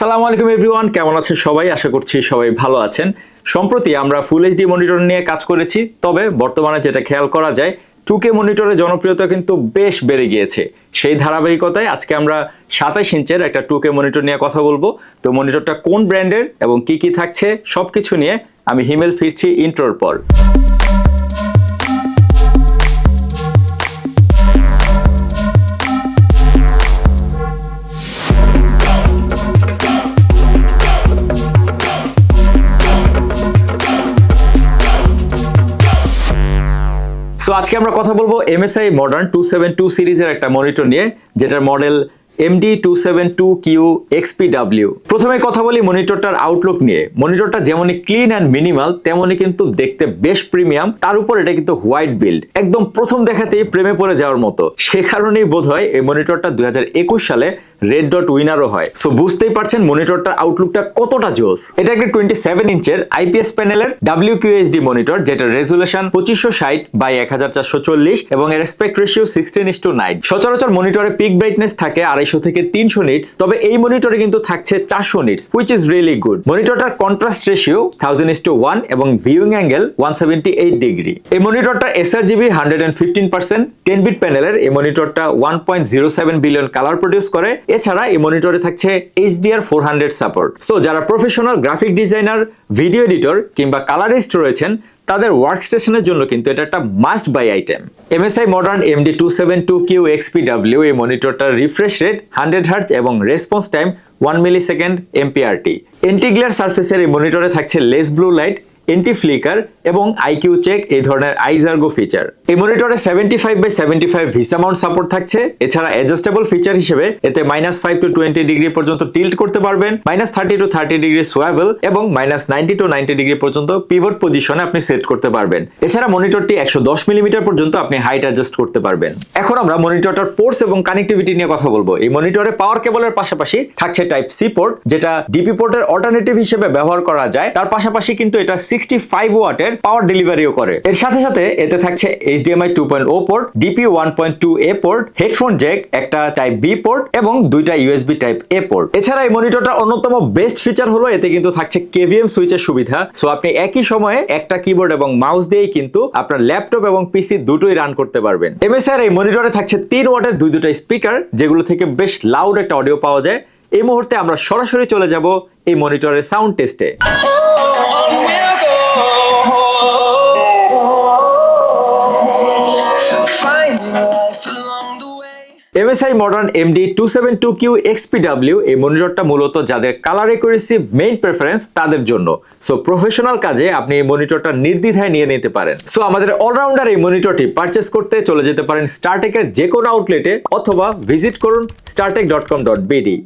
আসসালামু আলাইকুম এভরিওয়ান, কেমন আছেন সবাই? আশা করছি সবাই ভালো আছেন। সম্প্রতি আমরা ফুল এইচডি মনিটর নিয়ে কাজ করেছি, তবে বর্তমানে যেটা খেয়াল করা যায় টুকে মনিটরের জনপ্রিয়তা কিন্তু বেশ বেড়ে গিয়েছে। সেই ধারাবাহিকতায় আজকে আমরা সাতাইশ ইঞ্চের একটা টুকে মনিটর নিয়ে কথা বলব। তো মনিটরটা কোন ব্র্যান্ডের এবং কি কি থাকছে, সবকিছু নিয়ে আমি হিমেল ফিরছি ইন্ট্রোর পর। সো আজকে আমরা কথা বলব MSI Modern two seven two সিরিজের একটা মনিটর নিয়ে, যেটার model MD two seven two Q XPW প্রথমে কথা বলি মনিটরটার আউটলুক নিয়ে। মনিটরটা যেমনই ক্লিন অ্যান্ড মিনিমাল তেমনই কিন্তু দেখতে বেশ প্রিমিয়াম তার উপর এটা কিন্তু হোয়াইট বিল্ড একদম প্রথম দেখাতেই প্রেমে পড়ে যাওয়ার মতো। সে কারণেই বোধ হয় এই মনিটরটা দুই হাজার একুশ সালে রেড ডট উইনারও হয়। সো বুঝতেই পারছেন মনিটরটার আউটলুকটা কতটা জোস এটা একটা টোয়েন্টি সেভেন ইঞ্চের আইপিএস প্যানেলের ডাব্লিউ কিউএসডি মনিটর যেটা রেজুলেশন পঁচিশশো ষাট বাই এক হাজার চারশো চল্লিশ এবং এর aspect ratio sixteen is to nine সচরাচর মনিটরে পিক ব্রাইটনেস থাকে আড়াইশো থেকে তিনশো নিটস তবে এই মনিটরে কিন্তু থাকছে চারশো nits which is really good মনিটরটার contrast ratio thousand is to one এবং viewing angle one seventy eight degree এই মনিটরটা SR GB hundred and fifteen percent ten bit প্যানেলের এই মনিটরটা one point zero seven billion colour produce করে এছাড়া এই মনিটরে থাকছে HDR four hundred support. So যারা professional graphic designer video editor কিংবা কালারিস্ট রয়েছেন, তাদের ওয়ার্ক স্টেশনের জন্য কিন্তু এটা একটা must by item MSI modern MD two seven two Q XPW এই মনিটরটার রিফ্রেশ রেট হান্ড্রেড হার্জ এবং response time one millisecond MPRT antiglare সার্ফেসের এই মনিটরে থাকছে less blue light anti flicker এবং আইকিউ চেক এই ধরনের আইজার্গো ফিচার এই মনিটরে seventy five by seventy five VESA mount support থাকছে। এছাড়া অ্যাডজাস্টেবল ফিচার হিসেবে এতে minus five to twenty degree পর্যন্ত টিল্ট করতে পারবেন। Minus thirty to thirty degree swivel এবং minus ninety to ninety degree পর্যন্ত পিভট পজিশনে আপনি সেট করতে পারবেন। এছাড়া মনিটরটি একশো দশ মিলিমিটার পর্যন্ত আপনি হাইট অ্যাডজাস্ট করতে পারবেন। এখন আমরা মনিটরটার পোর্টস এবং কানেক্টিভিটি নিয়ে কথা বলব। এই মনিটরে পাওয়ার কেবলের পাশাপাশি থাকছে টাইপ সি পোর্ট যেটা ডিপি পোর্টের অল্টারনেটিভ হিসেবে ব্যবহার করা যায়। তার পাশাপাশি কিন্তু এটা সিক্সটি ফাইভ ওয়াটের পাওয়ার ডেলিভারিও করে। এর সাথে সাথে এতে থাকছে HDMI two point O port DP one point two A port headphone jack একটা টাইপ বি পোর্ট এবং দুইটা ইউএসবি টাইপ এ পোর্ট এছাড়া এই মনিটরটা অন্যতম বেস্ট ফিচার হলো, এতে কিন্তু থাকছে কেভিএম সুইচের সুবিধা। সো আপনি একই সময়ে একটা কিবোর্ড এবং মাউস দিয়েই কিন্তু আপনার ল্যাপটপ এবং পিসি দুটোই রান করতে পারবেন। এমএসআর এই মনিটরে থাকছে তিন ওয়াটের দুই দুটা স্পিকার যেগুলো থেকে বেশ লাউড একটা অডিও পাওয়া যায়। এই মুহূর্তে আমরা সরাসরি চলে যাব এই মনিটরের সাউন্ড টেস্টে MSI Modern MD two seven two Q XPW এই মনিটরটা মূলত যাদের কালার একুরেসি মেইন প্রেফারেন্স তাদের জন্য। সো প্রফেশনাল কাজে আপনি এই মনিটরটা নির্দ্বিধায় নিয়ে নিতে পারেন। সো আমাদের অলরাউন্ডার এই মনিটরটি পারচেস করতে চলে যেতে পারেন স্টারটেকের যে কোনো আউটলেটে অথবা ভিজিট করুন StarTech dot com dot BD